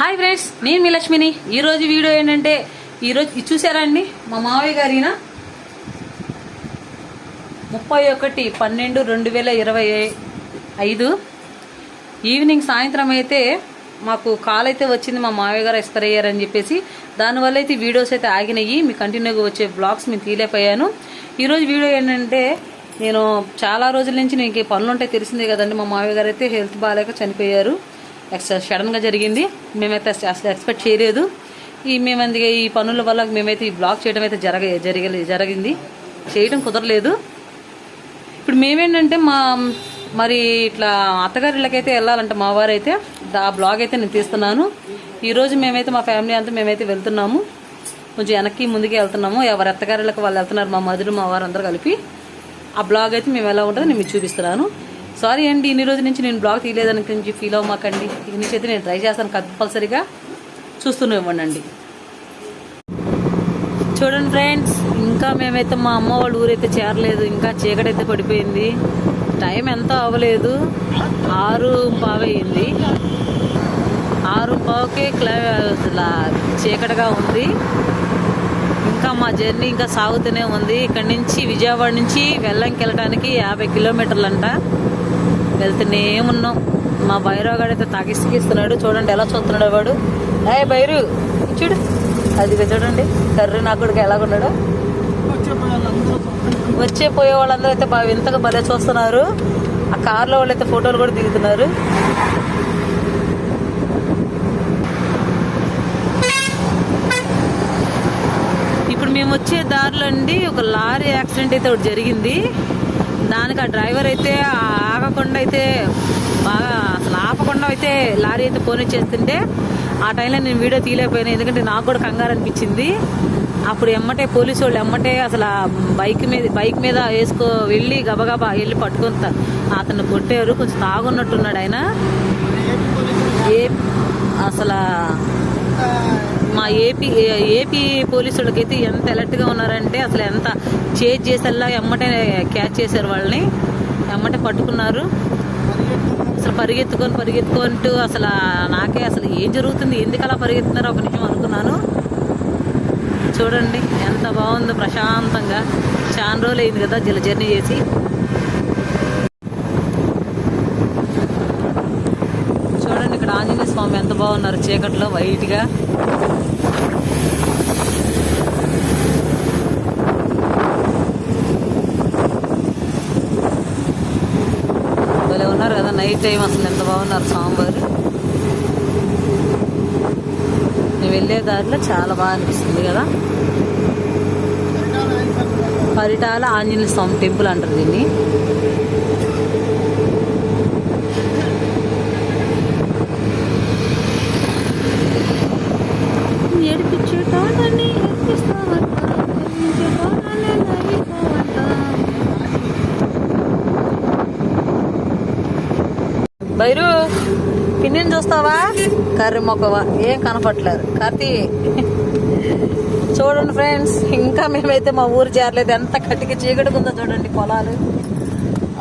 Hi friends నేను మీ లక్ష్మిని. ఈరోజు వీడియో ఏంటంటే ఈరోజు ఇది చూసారా అండి? మా మావయ్య గారిన ముప్పై ఒకటి పన్నెండు రెండు వేల ఇరవై ఐదు ఈవినింగ్ సాయంత్రం అయితే మాకు కాల్ అయితే వచ్చింది మా మావయ్య గారు ఎక్స్పైర్ అయ్యారని చెప్పేసి. దానివల్ల అయితే వీడియోస్ అయితే ఆగినాయి. మీ కంటిన్యూగా వచ్చే బ్లాగ్స్ మేము తీయలేకపోయాను. ఈరోజు వీడియో ఏంటంటే నేను చాలా రోజుల నుంచి నేను పనులు ఉంటే తెలిసిందే కదండి. మా మావయ్య గారు అయితే హెల్త్ బాగాలేక చనిపోయారు. ఎక్స్ సడన్గా జరిగింది. మేమైతే అసలు ఎక్స్పెక్ట్ చేయలేదు. ఈ మేము అందుకే ఈ పనుల వల్ల మేమైతే ఈ బ్లాగ్ చేయడం అయితే జరగ జరగలే జరిగింది. చేయడం కుదరలేదు. ఇప్పుడు మేమేంటంటే మా మరి ఇట్లా అత్తగారిళ్ళకైతే వెళ్ళాలంటే మా వారైతే. ఆ బ్లాగ్ అయితే నేను తీస్తున్నాను. ఈరోజు మేమైతే మా ఫ్యామిలీ అంతా మేమైతే వెళ్తున్నాము. కొంచెం వెనక్కి ముందుకు వెళ్తున్నాము. ఎవరి అత్తగారిళ్ళకి వాళ్ళు వెళ్తున్నారు మా మధురు మా వారు అందరూ కలిపి. ఆ బ్లాగ్ అయితే మేము ఎలా ఉంటుందో నేను మీకు చూపిస్తున్నాను. సారీ అండి ఇన్ని రోజుల నుంచి నేను బ్లాగ్ తీయలేదని కొంచెం ఫీల్ అవ్వమాకండి. ఇక నుంచి అయితే నేను ట్రై చేస్తాను కంపల్సరీగా చూస్తూనే ఇవ్వండి చూడండి ఫ్రెండ్స్ ఇంకా మేమైతే మా అమ్మ వాళ్ళ ఊరైతే చేరలేదు. ఇంకా చీకటైతే పడిపోయింది. టైం ఎంత అవ్వలేదు. ఆరు పావు ఆరు పావుకే క్లా చీకటిగా ఉంది. ఇంకా మా జర్నీ ఇంకా సాగుతూనే ఉంది. ఇక్కడ నుంచి విజయవాడ నుంచి వెళ్ళంకి వెళ్ళడానికి యాభై కిలోమీటర్లు అంట వెళ్తూనే ఉన్నాం. మా బైరావు గారు అయితే తాకిసికిస్తున్నాడు చూడండి ఎలా చూస్తున్నాడు వాడు. ఏ బైరు చూడు. అది చూడండి. కర్రీ నా కొడుకు ఎలాగున్నాడు. వచ్చే పోయే వాళ్ళందరూ అయితే బాగా వింతగా భలే చూస్తున్నారు. ఆ కార్లో వాళ్ళు అయితే ఫోటోలు కూడా దిగుతున్నారు. ఇప్పుడు మేము వచ్చే దారిలో అండి ఒక లారీ యాక్సిడెంట్ అయితే ఒకటి జరిగింది. దానికి ఆ డ్రైవర్ అయితే ఆపకుండా అయితే బాగా అసలు ఆపకుండా అయితే లారీ అయితే ఫోన్ చేస్తుంటే ఆ టైంలో నేను వీడియో తీయలేకపోయాను. ఎందుకంటే నాకు కూడా కంగారు అనిపించింది. అప్పుడు ఎమ్మటే పోలీసు వాళ్ళు ఎమ్మటే అసలు ఆ బైక్ మీద బైక్ మీద వేసుకో వెళ్ళి గబగబా వెళ్ళి పట్టుకొని అతను కొట్టారు. కొంచెం తాగున్నట్టున్నాడు ఆయన. ఏ అసలు మా ఏపీ ఏపీ పోలీసులకైతే ఎంత అలర్ట్గా ఉన్నారంటే అసలు ఎంత చేజ్ చేసేలా ఎమ్మటే క్యాచ్ చేశారు వాళ్ళని. ఎమ్మటే పట్టుకున్నారు. అసలు పరిగెత్తుకొని పరిగెత్తుకుంటూ అసలు నాకే అసలు ఏం జరుగుతుంది? ఎందుకు అలా పరిగెత్తున్నారో ఒక నిమిషం అనుకున్నాను. చూడండి ఎంత బాగుందో ప్రశాంతంగా. చాలా రోజులు అయింది కదా జల జర్నీ చేసి. చూడండి ఇక్కడ ఆంజనేయ స్వామి ఎంత బాగున్నారు చీకట్లో వైట్గా భలే ఉన్నారు కదా నైట్ టైం అసలు ఎంత బాగున్నారు సాంబారు. మేము వెళ్ళే దారిలో చాలా బాగా అనిపిస్తుంది కదా. పరిటాల ఆంజనేయ స్వామి టెంపుల్ అంటారు దీన్ని. ఏడిపించేటోళ్ళని ఏడిపిస్తావంట, బైరు పిన్నిని చూస్తావా? కర్రీ మొక్కవా? ఏం కనపట్లేదు కార్తీ చూడండి ఫ్రెండ్స్ ఇంకా మేమైతే మా ఊరు చేరలేదు. ఎంత కటికి చీకటి ఉందో చూడండి పొలాలు.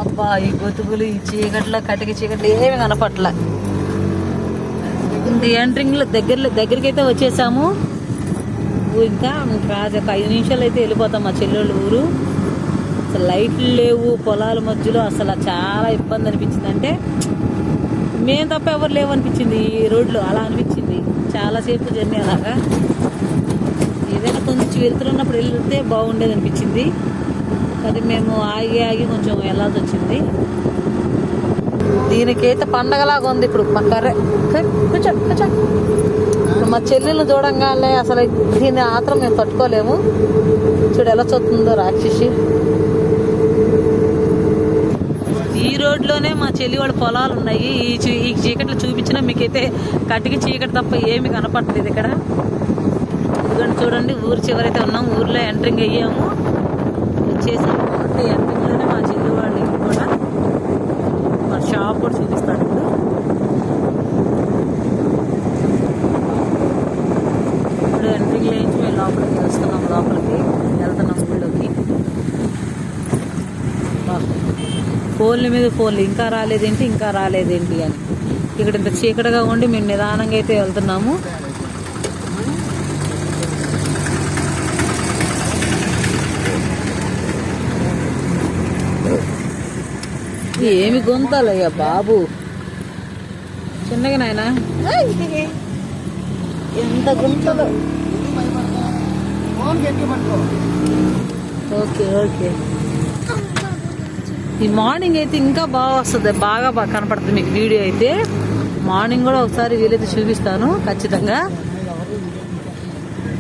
అబ్బా ఈ గొతుకులు ఈ చీకట్లో కటికి చీకట్లు ఏమి కనపట్లే ఇంక ఎంట్రింగ్లో దగ్గర దగ్గరికి అయితే వచ్చేసాము. ఇంకా రాజు ఒక ఐదు నిమిషాలు అయితే వెళ్ళిపోతాం మా చెల్లెళ్ళ ఊరు. అసలు లైట్లు లేవు పొలాల మధ్యలో అసలు చాలా ఇబ్బంది అనిపించింది. అంటే మేము తప్ప ఎవరు లేవు అనిపించింది ఈ రోడ్లో? అలా అనిపించింది. చాలాసేపు జర్నీ అలాగా. ఏదైనా కొంచెం వెళ్తున్నప్పుడు వెళ్తే బాగుండేది అనిపించింది. కానీ మేము ఆగి ఆగి కొంచెం వెళ్ళాల్సి వచ్చింది. దీనికైతే పండగలాగా ఉంది ఇప్పుడు. మా కర్రే కూర్చో కూర్చో. మా చెల్లెళ్ళు చూడంగానే అసలు దీని ఆత్రం మేము తట్టుకోలేము చూడు ఎలా చూస్తుందో రాక్షసి ఈ రోడ్లోనే మా చెల్లి వాళ్ళ పొలాలు ఉన్నాయి. ఈ చీ- ఈ చీకట్లు చూపించినా మీకైతే కటికి చీకటి తప్ప ఏమి కనపడలేదు ఇక్కడ. ఇదిగోండి చూడండి ఊరు చివరైతే ఉన్నాం. ఊర్లో ఎంట్రింగ్ అయ్యాము. వచ్చేసాము. అంటే ఎంట్రింగ్లోనే మా చెల్లి వాళ్ళు కూడా. మా షాప్ కూడా చూపిస్తాను ఇప్పుడు ఇప్పుడు ఎంట్రింగ్ లేచి మేము లోపలికి వస్తున్నాం లోపలికి వెళ్తున్నాం ఊళ్ళోకి ఫోన్ల మీద ఫోన్లు ఇంకా రాలేదేంటి ఇంకా రాలేదేంటి అని. ఇక్కడ ఇంత చీకటిగా ఉండి మేము నిదానంగా అయితే వెళ్తున్నాము. ఏమి గొంతాలయ్యా బాబు? చిన్నగా నాయనా. ఎంత గుంతలు? Okay okay. ఈ మార్నింగ్ అయితే ఇంకా బాగా వస్తుంది బాగా బాగా కనపడుతుంది మీకు వీడియో అయితే. మార్నింగ్ కూడా ఒకసారి వీలైతే చూపిస్తాను ఖచ్చితంగా.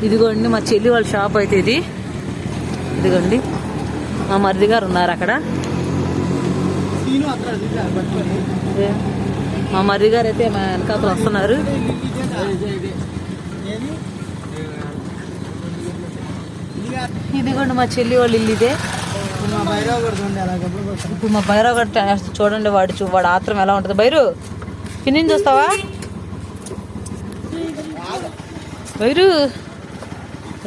ఇదిగోండి మా చెల్లి వాళ్ళ షాప్ అయితే ఇది. ఇదిగోండి మా మరిది గారు ఉన్నారు అక్కడ. మా మరిది గారు అయితే మా వెనకాతలు వస్తున్నారు. ఇదిగోండి మా చెల్లి వాళ్ళు ఇల్లు ఇదే. ఇప్పుడు మా భైరవ్ గారు టేస్ట్ చూడండి వాడు చూ వాడు ఆత్రం ఎలా ఉంటుంది. బైరు పిన్ని చూస్తావా? బైరు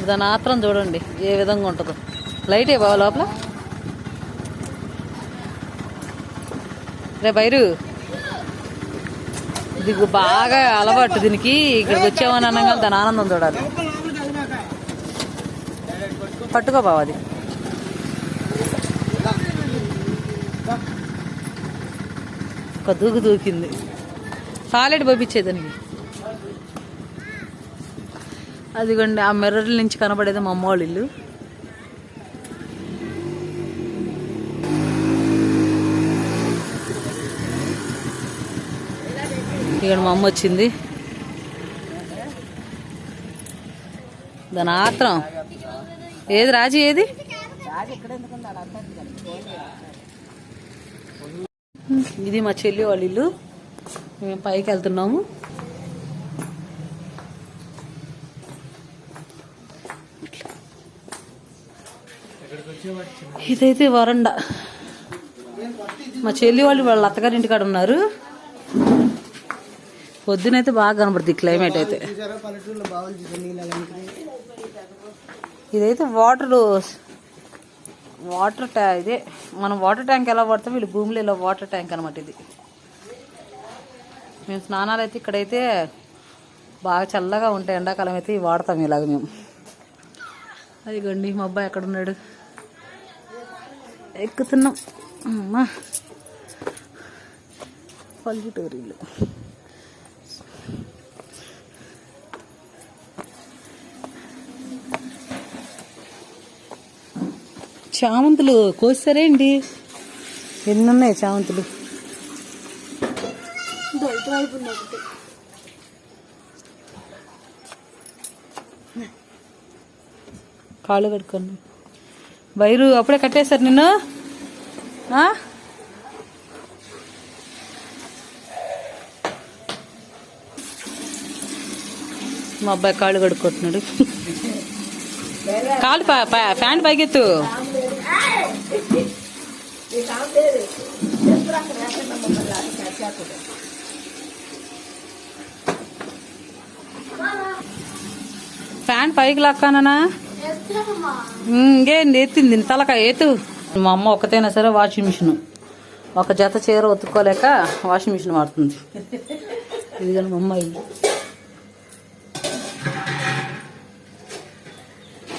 దాని ఆత్రం చూడండి ఏ విధంగా ఉంటుందో. లైట్ ఏ బావ లోపల? రే బైరు ఇది బాగా అలవాటు దీనికి. ఇక్కడికి వచ్చామని అనగా దాని ఆనందం చూడాలి. పట్టుకో బావ అది. ఒక దూకు దూకింది. సాలెడ్ పంపించేదానికి అదిగోండి ఆ మిర్రర్ నుంచి కనబడేది మా అమ్మ వాళ్ళ ఇల్లు. ఇక్కడ మా అమ్మ వచ్చింది. దాని ఆత్రం. ఏది రాజు ఏది? ఇది మా చెల్లి వాళ్ళ ఇల్లు. మేము పైకి వెళ్తున్నాము. ఇదైతే వరండా. మా చెల్లి వాళ్ళు వాళ్ళ అత్తగారి ఇంటికాడ ఉన్నారు. పొద్దునైతే బాగా కనబడుతుంది క్లైమేట్ అయితే. ఇదైతే వాటర్ వాటర్ ట్యా ఇదే మనం వాటర్ ట్యాంక్ ఎలా వాడతాం వీళ్ళు భూమిలో ఇలా వాటర్ ట్యాంక్ అనమాట ఇది. మేము స్నానాలు అయితే ఇక్కడైతే బాగా చల్లగా ఉంటాయి. ఎండాకాలం అయితే ఇవి వాడతాం ఇలాగ మేము. అదిగోండి మా అబ్బాయి ఎక్కడ ఉన్నాడు ఎక్కుతున్నాం. అమ్మా. పల్లెటూరిలు చామంతులు కోసారేంటి ఎన్ని ఉన్నాయి చామంతులు కాళ్ళు కడుక్కోండి. బైరు అప్పుడే కట్టేశారు నిన్ను? మా అబ్బాయి కాళ్ళు కడుక్కుంటున్నాడు. కాలు ఫ్యాన్ ఫ్యాన్ పైకి లాక్కానా ఇంకేంది ఎత్తింది. తలకాయ ఎత్తు. మా అమ్మ ఒక్కతైనా సరే వాషింగ్ మిషన్. ఒక జత చీర ఉతుక్కోలేక వాషింగ్ మిషన్ వాడుతుంది. ఇది కానీ మా అమ్మాయి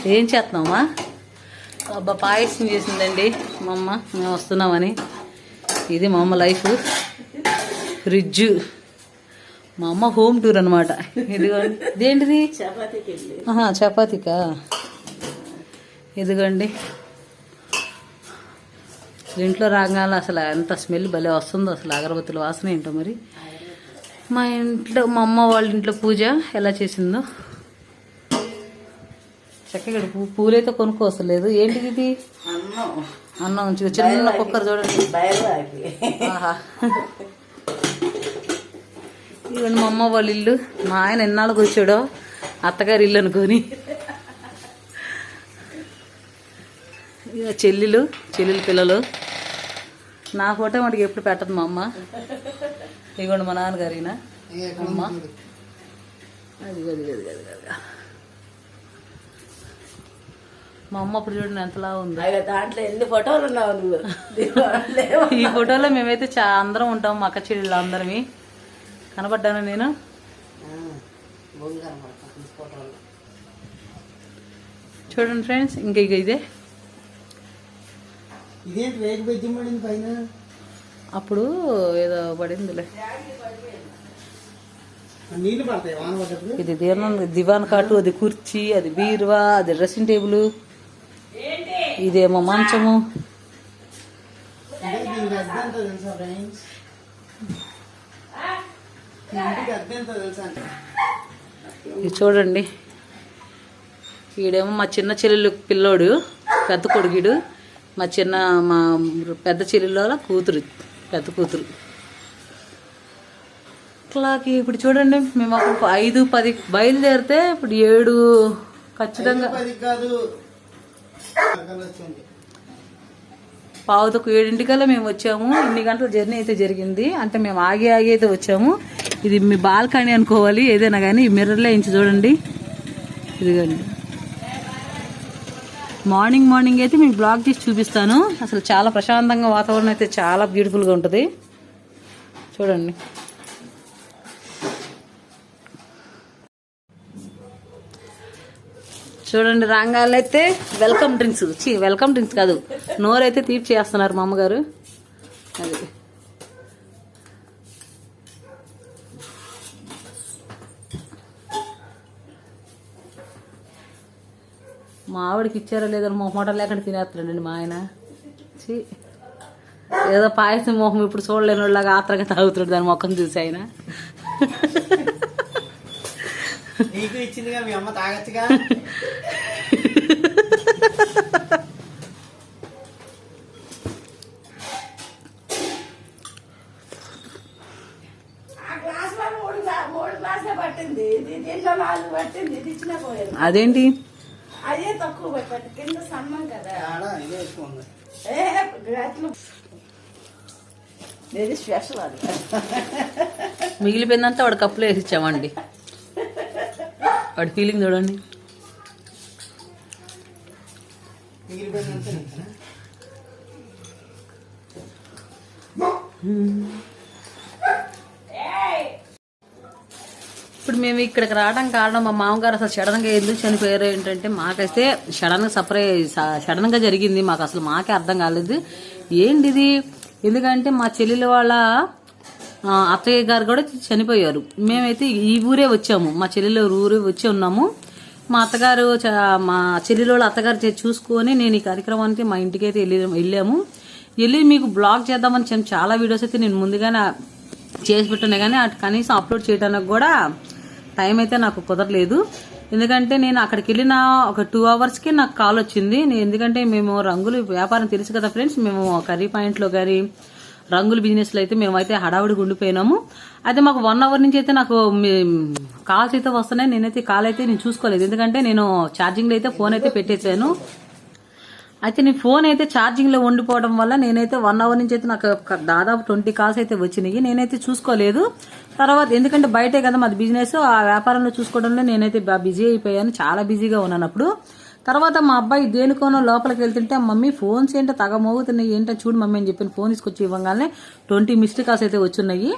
ఏం చేస్తున్నామా అబ్బా పాయసం చేసిందండి. మా అమ్మ మేము వస్తున్నామని. ఇది మా అమ్మ లైఫ్. ఫ్రిడ్జ్. మా అమ్మ హోమ్ టూర్ అనమాట ఇదిగోండి. ఇదేంటిది? ఆహా, చపాతీకా? ఇదిగోండి. ఇంట్లో రాగానే అసలు ఎంత స్మెల్ భలే వస్తుందో అసలు అగరబత్తుల వాసన ఏంటో మరి. మా ఇంట్లో మా అమ్మ వాళ్ళ ఇంట్లో పూజ ఎలా చేసిందో? చక్కగా పూ పూలైతే కొనుక్కోవసలేదు ఏంటిది ఇది? అన్నం. అన్నం చూ- చిన్న కుక్కర్ చూడండి. ఇవన్నీ మా అమ్మ వాళ్ళ ఇల్లు. మా ఆయన ఎన్నాళ్ళకు వచ్చాడో? అత్తగారి ఇల్లు అనుకొని. ఇక చెల్లెలు చెల్లెలు పిల్లలు. నా ఫోటో వాటికి ఎప్పుడు పెట్టదు మా అమ్మ. ఇదిగోండి మా నాన్నగారు ఈయన. అమ్మ. అది అది అది అది అది. మా అమ్మ అప్పుడు చూడండి ఎంతలా ఉంది. దాంట్లో ఎన్ని ఫోటోలు ఉన్నావు నువ్వు. ఈ ఫోటోలో మేమైతే చా అందరం ఉంటాం మా అక్క చెల్లెళ్ళు అందరమే. కనబడ్డాను నేను? చూడండి ఫ్రెండ్స్ ఇంక ఇక ఇదే. అప్పుడు ఏదో పడిందిలే. నీళ్ళు పడతాయి వాన పడ్డప్పుడు? ఇది దివాన్ దివాన్ కాటు అది కుర్చీ అది బీరువా అది డ్రెస్సింగ్ టేబుల్. ఇదేమో మంచము. ఇది చూడండి. ఈడేమో మా చిన్న చెల్లెలు పిల్లోడు పెద్ద కొడుకుడు. మా చిన్న మా పెద్ద చెల్లెల కూతురు పెద్ద కూతురు. ఇట్లాకి ఇప్పుడు చూడండి మేము ఐదు పది బయలుదేరితే ఇప్పుడు ఏడు ఖచ్చితంగా పది కాదు పగలు వచ్చింది పావుతకు ఏడింటికల్లా మేము వచ్చాము. ఇన్ని గంటల జర్నీ అయితే జరిగింది. అంటే మేము ఆగి ఆగి అయితే వచ్చాము. ఇది మీ బాల్కనీ అనుకోవాలి. ఏదైనా కానీ ఈ మిర్రర్లో ఇంచి చూడండి. ఇదిగోండి. మార్నింగ్ మార్నింగ్ అయితే మీకు బ్లాగ్ చేసి చూపిస్తాను. అసలు చాలా ప్రశాంతంగా వాతావరణం అయితే చాలా బ్యూటిఫుల్గా ఉంటుంది. చూడండి. చూడండి రంగాల్లో అయితే వెల్కమ్ డ్రింక్స్ చి వెల్కమ్ డ్రింక్స్ కాదు. నోరైతే తీపి చేస్తున్నారు మా అమ్మగారు. అది. మా ఆవిడకి ఇచ్చారో లేదో మొహమాట లేకుండా తినేస్తున్నాడండి మా ఆయన. చి ఏదో పాయసం మొహం ఇప్పుడు చూడలేని వాళ్ళగా ఆత్రంగా తాగుతున్నాడు దాని మొఖం చూసి ఆయన. ఇచ్చిందిగా మీ అమ్మ తాగచ్చుగా? అదేంటి? అదే తక్కువ కింద సన్నం కదా. ఆడ ఇదే స్పెషల్ అది. మిగిలిపోయిందంతా వాడు కప్పులో వేసి ఇచ్చామండి. వాడి ఫీలింగ్ చూడండి. ఇప్పుడు మేము ఇక్కడికి రావడం కారణం మా మామగారు అసలు సడన్గా ఎందుకు చనిపోయారు ఏంటంటే మాకైతే సడన్గా సర్ప్రైజ్ సడన్గా జరిగింది. మాకు అసలు మాకే అర్థం కాలేదు. ఏంటిది? ఎందుకంటే మా చెల్లెల వాళ్ళ అత్తయ్య గారు కూడా చనిపోయారు. మేమైతే ఈ ఊరే వచ్చాము. మా చెల్లెలు ఊరే వచ్చి ఉన్నాము. మా అత్తగారు చ- మా చెల్లెలు వాళ్ళ అత్తగారు చే- చూసుకొని నేను ఈ కార్యక్రమానికి మా ఇంటికి అయితే వెళ్ళి వెళ్ళాము. వెళ్ళి మీకు బ్లాగ్ చేద్దామని చెప్పి చాలా వీడియోస్ అయితే నేను ముందుగానే చేసి పెట్టున్నా కానీ అటు కనీసం అప్లోడ్ చేయడానికి కూడా టైం అయితే నాకు కుదరలేదు. ఎందుకంటే నేను అక్కడికి వెళ్ళిన ఒక టూ అవర్స్కి నాకు కాల్ వచ్చింది. ఎందుకంటే మేము రంగులు వ్యాపారం తెలుసు కదా ఫ్రెండ్స్ మేము కర్రీ పాయింట్లో కానీ రంగుల బిజినెస్లో అయితే మేమైతే హడావుడిగా ఉండిపోయినాము. అయితే మాకు వన్ అవర్ నుంచి అయితే నాకు కాల్స్ అయితే వస్తున్నాయి. నేనైతే కాల్ అయితే నేను చూసుకోలేదు. ఎందుకంటే నేను ఛార్జింగ్లో అయితే ఫోన్ అయితే పెట్టేశాను. అయితే నేను ఫోన్ అయితే ఛార్జింగ్లో ఉండిపోవడం వల్ల నేనైతే వన్ అవర్ నుంచి అయితే నాకు దాదాపు ట్వంటీ కాల్స్ అయితే వచ్చినాయి. నేనైతే చూసుకోలేదు. తర్వాత ఎందుకంటే బయటే కదా మాది బిజినెస్ ఆ వ్యాపారంలో చూసుకోవడంలో నేనైతే బిజీ అయిపోయాను. చాలా బిజీగా ఉన్నాను అప్పుడు. తర్వాత మా అబ్బాయి దేనికోనో లోపలికి వెళ్తుంటే మమ్మీ ఫోన్స్ ఏంటో తగమోగుతున్నాయి ఏంటో చూడు మమ్మీ అని చెప్పి ఫోన్ తీసుకొచ్చి ఇవ్వగానే ట్వంటీ మిస్డ్ కాల్స్ అయితే వచ్చున్నాయి.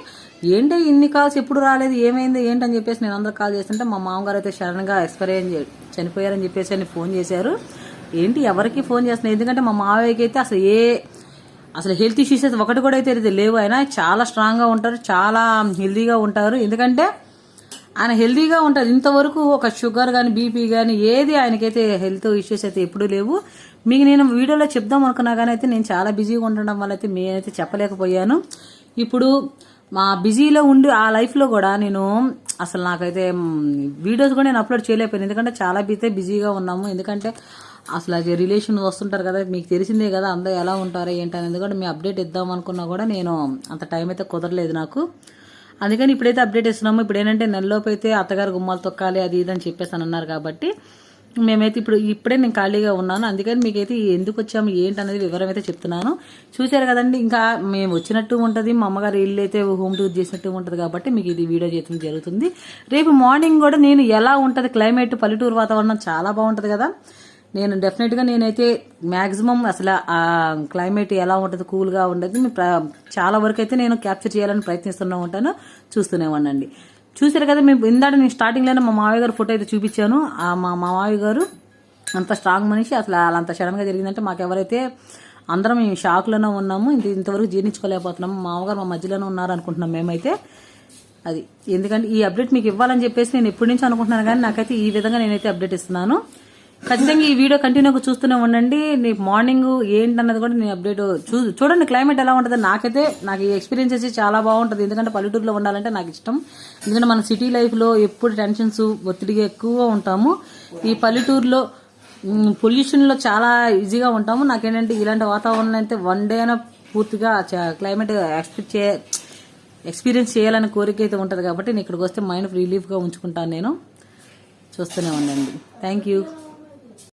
ఏంటో ఇన్ని కాల్స్ ఎప్పుడు రాలేదు ఏమైంది ఏంటని చెప్పేసి నేను అందరు కాల్ చేస్తుంటే మా మామగారు అయితే సడన్గా ఎక్స్పైర్ అయ్యి చనిపోయారని చెప్పేసి అని ఫోన్ చేశారు. ఏంటి ఎవరికి ఫోన్ చేస్తున్నాయి ఎందుకంటే మా మావయ్యకి అయితే అసలు ఏ అసలు హెల్త్ ఇష్యూస్ అయితే ఒకటి కూడా అయితే లేవు అయినా చాలా స్ట్రాంగ్గా ఉంటారు చాలా హెల్తీగా ఉంటారు. ఎందుకంటే ఆయన హెల్దీగా ఉంటారు ఇంతవరకు ఒక షుగర్ కానీ బీపీ కానీ ఏది ఆయనకైతే హెల్త్ ఇష్యూస్ అయితే ఎప్పుడూ లేవు. మీకు నేను వీడియోలో చెప్దాం అనుకున్నా కానీ అయితే నేను చాలా బిజీగా ఉండడం వల్ల అయితే నేనైతే చెప్పలేకపోయాను. ఇప్పుడు మా బిజీలో ఉండి ఆ లైఫ్లో కూడా నేను అసలు నాకైతే వీడియోస్ కూడా నేను అప్లోడ్ చేయలేకపోయాను. ఎందుకంటే చాలా అయితే బిజీగా ఉన్నాము. ఎందుకంటే అసలు అది రిలేషన్ వస్తుంటారు కదా మీకు తెలిసిందే కదా అందరూ ఎలా ఉంటారో ఏంటని ఎందుకంటే మీ అప్డేట్ ఇద్దాం అనుకున్నా కూడా నేను అంత టైం అయితే కుదరలేదు నాకు. అందుకని ఇప్పుడైతే అప్డేట్ ఇస్తున్నాము ఇప్పుడు ఏంటంటే నెలలోపు అయితే అత్తగారు గుమ్మాలు తొక్కాలి అది ఇది అని చెప్పేసి అని అన్నారు కాబట్టి మేమైతే ఇప్పుడు ఇప్పుడే నేను ఖాళీగా ఉన్నాను. అందుకని మీకైతే ఎందుకు వచ్చాము ఏంటి అనేది వివరం అయితే చెప్తున్నాను. చూశారు కదండి ఇంకా మేము వచ్చినట్టు ఉంటుంది. మా అమ్మగారు ఇల్లు అయితే హోమ్ టూర్ చేసినట్టు ఉంటుంది కాబట్టి మీకు ఇది వీడియో చేయడం జరుగుతుంది. రేపు మార్నింగ్ కూడా నేను ఎలా ఉంటుంది క్లైమేట్ పల్లెటూరు వాతావరణం చాలా బాగుంటుంది కదా. నేను డెఫినెట్గా నేనైతే మ్యాక్సిమం అసలు ఆ క్లైమేట్ ఎలా ఉంటుంది కూల్గా ఉండదు చాలా వరకు అయితే నేను క్యాప్చర్ చేయాలని ప్రయత్నిస్తూనే ఉంటాను చూస్తూనే ఉండండి. చూసారు కదా మేము ఇందాక నేను స్టార్టింగ్లోనే మా మావయ్య గారు ఫోటో అయితే చూపించాను. ఆ మా మావయ్య గారు అంత స్ట్రాంగ్ మనిషి అసలు అలా అంత సడన్గా జరిగిందంటే మాకెవరైతే అందరం మేము షాక్లోనే ఉన్నాము ఇంత ఇంతవరకు జీర్ణించుకోలేకపోతున్నాము మా మామగారు మా మధ్యలోనే ఉన్నారు అనుకుంటున్నాం మేమైతే. అది ఎందుకంటే ఈ అప్డేట్ మీకు ఇవ్వాలని చెప్పేసి నేను ఎప్పటి నుంచి అనుకుంటున్నాను కానీ నాకైతే ఈ విధంగా నేనైతే అప్డేట్ ఇస్తున్నాను. ఖచ్చితంగా ఈ వీడియో కంటిన్యూగా చూస్తూనే ఉండండి. నీకు మార్నింగ్ ఏంటన్నది కూడా నేను అప్డేట్ చూ చూడండి క్లైమేట్ ఎలా ఉంటుంది. నాకైతే నాకు ఈ ఎక్స్పీరియన్స్ వచ్చి చాలా బాగుంటుంది. ఎందుకంటే పల్లెటూరులో ఉండాలంటే నాకు ఇష్టం. ఎందుకంటే మన సిటీ లైఫ్లో ఎప్పుడు టెన్షన్స్ ఒత్తిడిగా ఎక్కువ ఉంటాము. ఈ పల్లెటూరులో పొల్యూషన్లో చాలా ఈజీగా ఉంటాము. నాకేంటంటే ఇలాంటి వాతావరణం అయితే వన్ డే అయినా పూర్తిగా క్లైమేట్ ఎక్స్పెక్ట్ చే ఎక్స్పీరియన్స్ చేయాలని కోరిక అయితే ఉంటుంది కాబట్టి నేను ఇక్కడికి వస్తే మైండ్ రిలీఫ్గా ఉంచుకుంటాను నేను. చూస్తూనే ఉండండి. Thank you